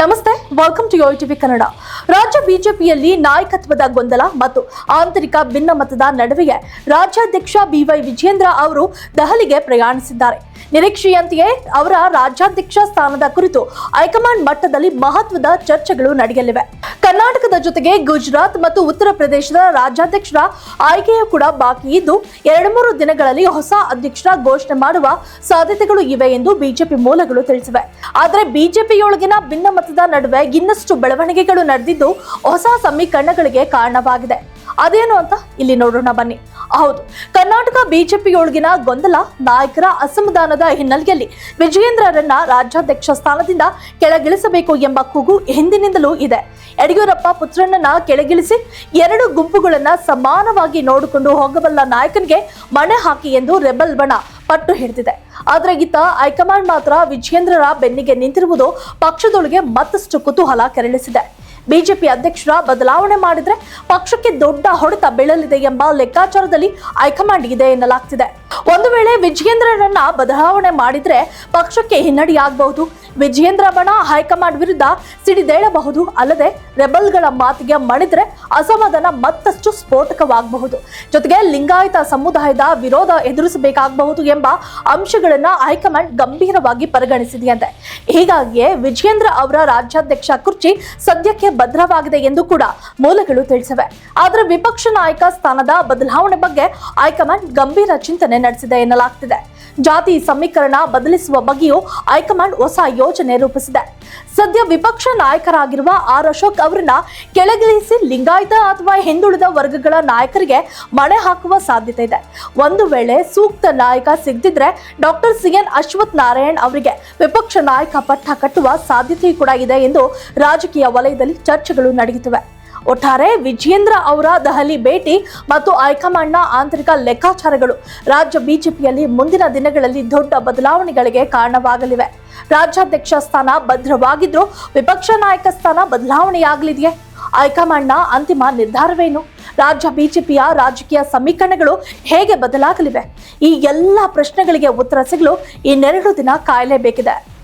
ನಮಸ್ತೆ welcome to Yo TV Kannada ರಾಜ್ಯ ಬಿಜೆಪಿಯಲ್ಲಿ ನಾಯಕತ್ವದ ಗೊಂದಲ ಮತ್ತು ಆಂತರಿಕ ಭಿನ್ನಮತದ ನಡುವೆಯೇ ರಾಜ್ಯಾಧ್ಯಕ್ಷ ಬಿವೈ ವಿಜೇಂದ್ರ ಅವರು ದೆಹಲಿಗೆ ಪ್ರಯಾಣಿಸಿದ್ದಾರೆ. ನಿರೀಕ್ಷೆಯಂತೆಯೇ ಅವರ ರಾಜ್ಯಾಧ್ಯಕ್ಷ ಸ್ಥಾನದ ಕುರಿತು ಹೈಕಮಾಂಡ್ ಮಟ್ಟದಲ್ಲಿ ಮಹತ್ವದ ಚರ್ಚೆಗಳು ನಡೆಯಲಿವೆ. ಕರ್ನಾಟಕದ ಜೊತೆಗೆ ಗುಜರಾತ್ ಮತ್ತು ಉತ್ತರ ಪ್ರದೇಶದ ರಾಜ್ಯಾಧ್ಯಕ್ಷರ ಆಯ್ಕೆಯೂ ಕೂಡ ಬಾಕಿ ಇದ್ದು, ಎರಡು ಮೂರು ದಿನಗಳಲ್ಲಿ ಹೊಸ ಅಧ್ಯಕ್ಷರ ಘೋಷಣೆ ಮಾಡುವ ಸಾಧ್ಯತೆಗಳು ಇವೆ ಎಂದು ಬಿಜೆಪಿ ಮೂಲಗಳು ತಿಳಿಸಿವೆ. ಆದರೆ ಬಿಜೆಪಿಯೊಳಗಿನ ಭಿನ್ನಮತದ ನಡುವೆ ಇನ್ನಷ್ಟು ಬೆಳವಣಿಗೆಗಳು ನಡೆದಿದ್ದು, ಹೊಸ ಸಮೀಕರಣಗಳಿಗೆ ಕಾರಣವಾಗಿದೆ. ಅದೇನು ಅಂತ ಇಲ್ಲಿ ನೋಡೋಣ ಬನ್ನಿ. ಹೌದು, ಕರ್ನಾಟಕ ಬಿಜೆಪಿಯೊಳಗಿನ ಗೊಂದಲ ನಾಯಕರ ಅಸಮಾಧಾನದ ಹಿನ್ನೆಲೆಯಲ್ಲಿ ವಿಜಯೇಂದ್ರರನ್ನ ರಾಜ್ಯಾಧ್ಯಕ್ಷ ಸ್ಥಾನದಿಂದ ಕೆಳಗಿಳಿಸಬೇಕು ಎಂಬ ಕೂಗು ಹಿಂದಿನಿಂದಲೂ ಇದೆ. ಯಡಿಯೂರಪ್ಪ ಪುತ್ರನನ್ನ ಕೆಳಗಿಳಿಸಿ ಎರಡು ಗುಂಪುಗಳನ್ನ ಸಮಾನವಾಗಿ ನೋಡಿಕೊಂಡು ಹೋಗಬಲ್ಲ ನಾಯಕನಿಗೆ ಮಣೆ ಹಾಕಿ ಎಂದು ರೆಬಲ್ ಬಣ ಪಟ್ಟು ಹಿಡಿದಿದೆ. ಆದ್ರೆ ಈತ ಹೈಕಮಾಂಡ್ ಮಾತ್ರ ವಿಜಯೇಂದ್ರರ ಬೆನ್ನಿಗೆ ನಿಂತಿರುವುದು ಪಕ್ಷದೊಳಗೆ ಮತ್ತಷ್ಟು ಕುತೂಹಲ ಕೆರಳಿಸಿದೆ. ಬಿಜೆಪಿ ಅಧ್ಯಕ್ಷರ ಬದಲಾವಣೆ ಮಾಡಿದ್ರೆ ಪಕ್ಷಕ್ಕೆ ದೊಡ್ಡ ಹೊಡೆತ ಬೀಳಲಿದೆ ಎಂಬ ಲೆಕ್ಕಾಚಾರದಲ್ಲಿ ಹೈಕಮಾಂಡ್ ಇದೆ ಎನ್ನಲಾಗ್ತಿದೆ. ಒಂದು ವೇಳೆ ವಿಜಯೇಂದ್ರರನ್ನ ಬದಲಾವಣೆ ಮಾಡಿದ್ರೆ ಪಕ್ಷಕ್ಕೆ ಹಿನ್ನಡೆಯಾಗಬಹುದು. ವಿಜಯೇಂದ್ರ ಬಣ ಹೈಕಮಾಂಡ್ ವಿರುದ್ಧ ಸಿಡಿದೇಳಬಹುದು ಅಲ್ಲದೆ ರೆಬಲ್ಗಳ ಮಾತಿಗೆ ಮಣಿದ್ರೆ ಅಸಮಾಧಾನ ಮತ್ತಷ್ಟು ಸ್ಫೋಟಕವಾಗಬಹುದು. ಜೊತೆಗೆ ಲಿಂಗಾಯತ ಸಮುದಾಯದ ವಿರೋಧ ಎದುರಿಸಬೇಕಾಗಬಹುದು ಎಂಬ ಅಂಶಗಳನ್ನ ಹೈಕಮಾಂಡ್ ಗಂಭೀರವಾಗಿ ಪರಿಗಣಿಸಿದೆಯಂತೆ. ಹೀಗಾಗಿಯೇ ವಿಜಯೇಂದ್ರ ಅವರ ರಾಜ್ಯಾಧ್ಯಕ್ಷ ಕುರ್ಚಿ ಸದ್ಯಕ್ಕೆ ಭದ್ರವಾಗಿದೆ ಎಂದು ಕೂಡ ಮೂಲಗಳು ತಿಳಿಸಿವೆ. ಆದರೆ ವಿಪಕ್ಷ ನಾಯಕ ಸ್ಥಾನದ ಬದಲಾವಣೆ ಬಗ್ಗೆ ಹೈಕಮಾಂಡ್ ಗಂಭೀರ ಚಿಂತನೆ ನಡೆಸಿದೆ ಎನ್ನಲಾಗ್ತಿದೆ. ಜಾತಿ ಸಮೀಕರಣ ಬದಲಿಸುವ ಬಗ್ಗೆಯೂ ಹೈಕಮಾಂಡ್ ಹೊಸ ಯೋಜನೆ ರೂಪಿಸಿದೆ. ಸದ್ಯ ವಿಪಕ್ಷ ನಾಯಕರಾಗಿರುವ ಆರ್ ಅಶೋಕ್ ಅವರನ್ನ ಕೆಳಗಿಳಿಸಿ ಲಿಂಗಾಯತ ಅಥವಾ ಹಿಂದುಳಿದ ವರ್ಗಗಳ ನಾಯಕರಿಗೆ ಮಣೆ ಹಾಕುವ ಸಾಧ್ಯತೆ ಇದೆ. ಒಂದು ವೇಳೆ ಸೂಕ್ತ ನಾಯಕ ಸಿಗದಿದ್ರೆ doctor C N Ashwath Narayan ಅವರಿಗೆ ವಿಪಕ್ಷ ನಾಯಕ ಪಟ್ಟ ಕಟ್ಟುವ ಸಾಧ್ಯತೆಯೂ ಕೂಡ ಇದೆ ಎಂದು ರಾಜಕೀಯ ವಲಯದಲ್ಲಿ ಚರ್ಚೆಗಳು ನಡೆಯುತ್ತಿವೆ. ಒಟ್ಟಾರೆ ವಿಜೇಂದ್ರ ಅವರ ದೆಹಲಿ ಭೇಟಿ ಮತ್ತು ಹೈಕಮಾಂಡ್ನ ಆಂತರಿಕ ಲೆಕ್ಕಾಚಾರಗಳು. ರಾಜ್ಯ ಬಿಜೆಪಿಯಲ್ಲಿ ಮುಂದಿನ ದಿನಗಳಲ್ಲಿ ದೊಡ್ಡ ಬದಲಾವಣೆಗಳಿಗೆ ಕಾರಣವಾಗಲಿವೆ. ರಾಜ್ಯಾಧ್ಯಕ್ಷ ಸ್ಥಾನ ಭದ್ರವಾಗಿದ್ರೂ ವಿಪಕ್ಷ ನಾಯಕ ಸ್ಥಾನ ಬದಲಾವಣೆಯಾಗಲಿದೆಯೇ? ಹೈಕಮಾಂಡ್ನ ಅಂತಿಮ ನಿರ್ಧಾರವೇನು? ರಾಜ್ಯ ಬಿಜೆಪಿಯ ರಾಜಕೀಯ ಸಮೀಕರಣಗಳು ಹೇಗೆ ಬದಲಾಗಲಿವೆ? ಈ ಎಲ್ಲ ಪ್ರಶ್ನೆಗಳಿಗೆ ಉತ್ತರ ಸಿಗಲು ಇನ್ನೆರಡು ದಿನ ಕಾಯಲೇಬೇಕಿದೆ.